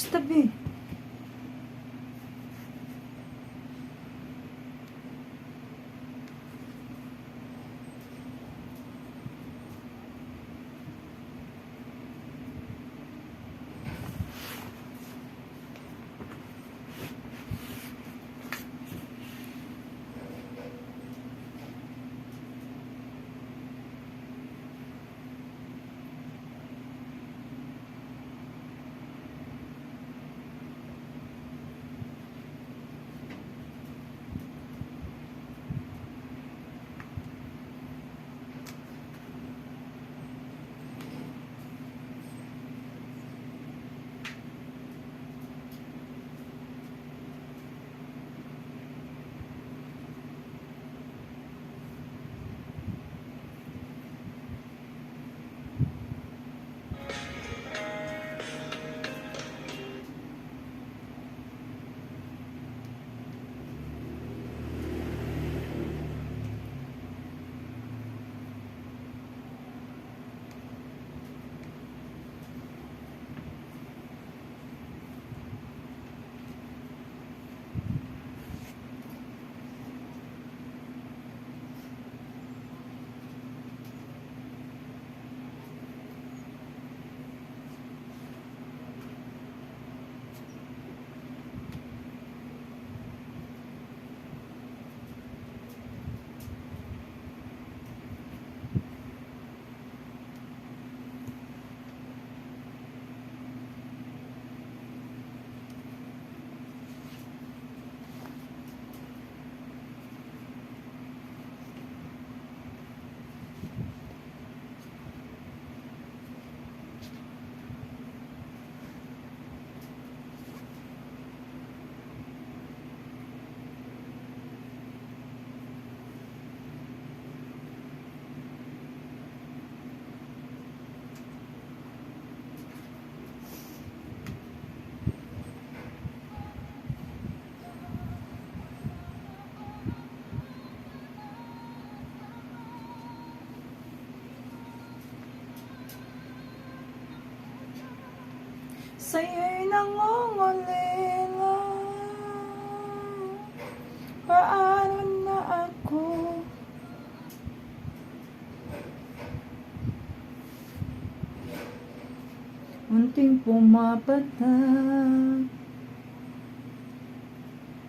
Shh, tabi. Sa'yo'y nangongolila Paano na ako? Munting pumapatak.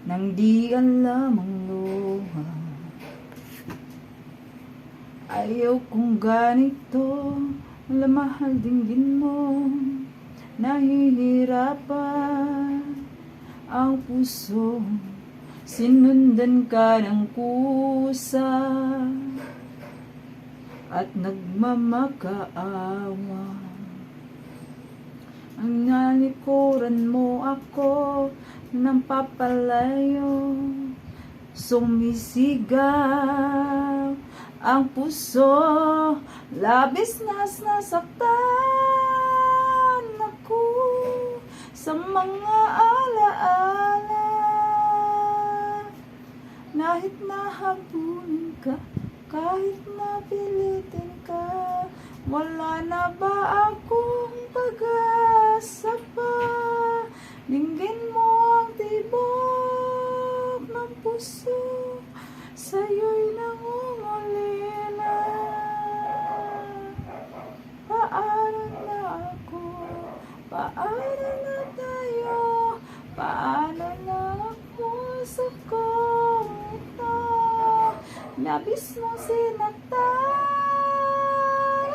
Nang di alam ang luha. Ayaw kong ganito. Lamahal dinggin mo Nahihirapan Ang puso. Sinundan ka ng kusa At nagmamakaawa. Ang nalikuran mo ako ng papalayo. Sumisigaw ang puso. Labis nas nasaktan ako Sa mga alaala Kahit nahabulin ka Kahit napilitin ka Wala na ba akong pag-asa pa? Dinggin mo ang tibok ng puso Sa'yo'y nangungulila Paano na ako? Paano na tayo? Paano na puso ko ito Nabis mo sinaktan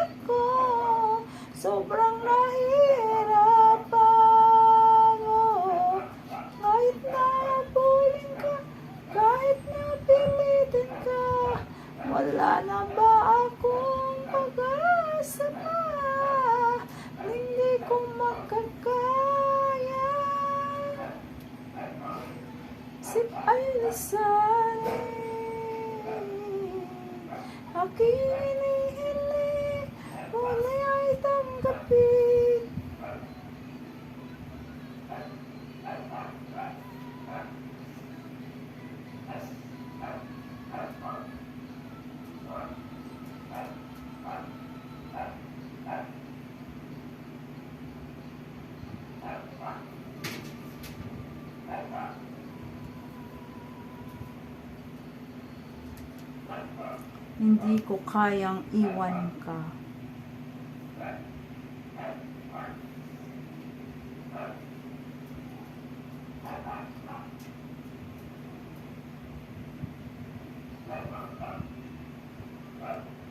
ako Sobrang nahihirapan oh. Kahit na habulin ka Kahit na pilitin ka Wala na ba akong pag-asa pa Hindi ko makakaya Sip lisanin Aking hinihiling Ngunit ay tanggapin Hindi ko kayang iwan ka. Di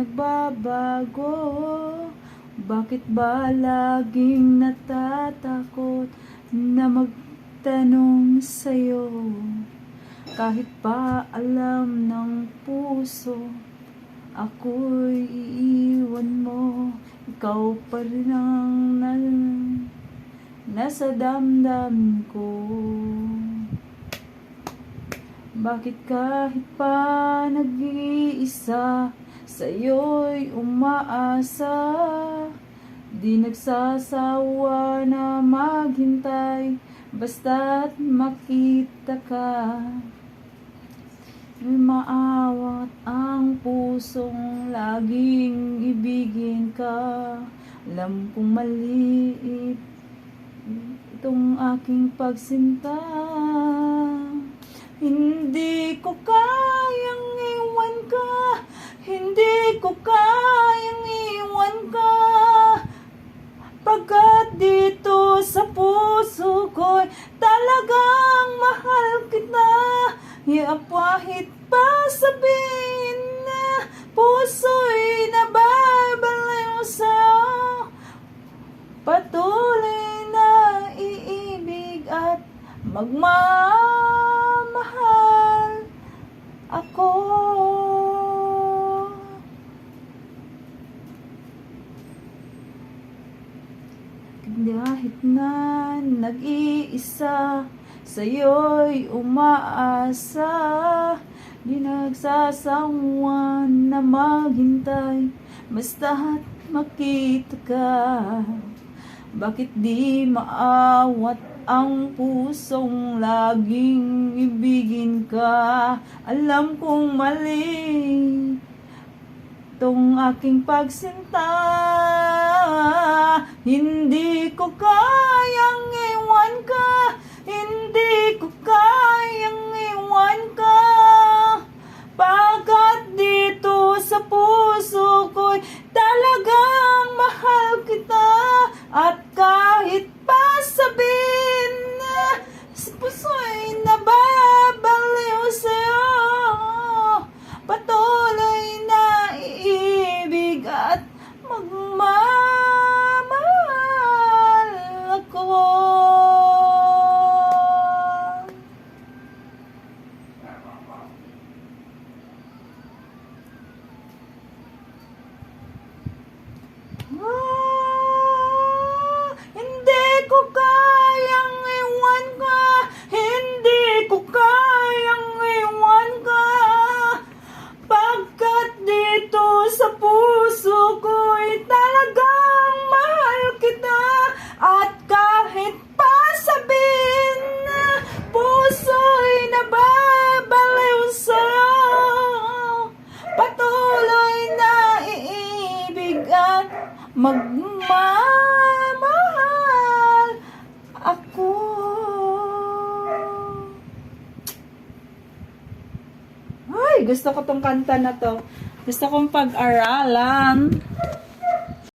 nagbabago? Bakit ba laging natatakot na magtanong sa'yo? Kahit pa alam ng puso Ako'y iiwan mo. Ikaw pa rin ang nasa damdam ko. Bakit kahit pa nag-iisa Sa'yo'y umaasa Di nagsasawa na maghintay Basta't makita ka. Maawat ang pusong laging ibigin ka. Alam kong maliit itong aking pagsinta. Hindi ko kayang Hindi ko kayang iwan ka Pagkat dito sa puso ko'y talagang mahal kita. Iapwahit pa sabihin na puso'y nababalayo sa'yo Patuloy na iibig at magmamahal ako. Kahit na nag-iisa, sa'yo'y umaasa. Di nagsasawa na maghintay, basta't makita ka. Bakit di maawat ang pusong laging ibigin ka? Alam kong mali Itong aking pagsinta Hindi ko kayang iwan ka magmamahal ako. Ay, gusto ko tong kanta na to. Gusto kong pag-aralan.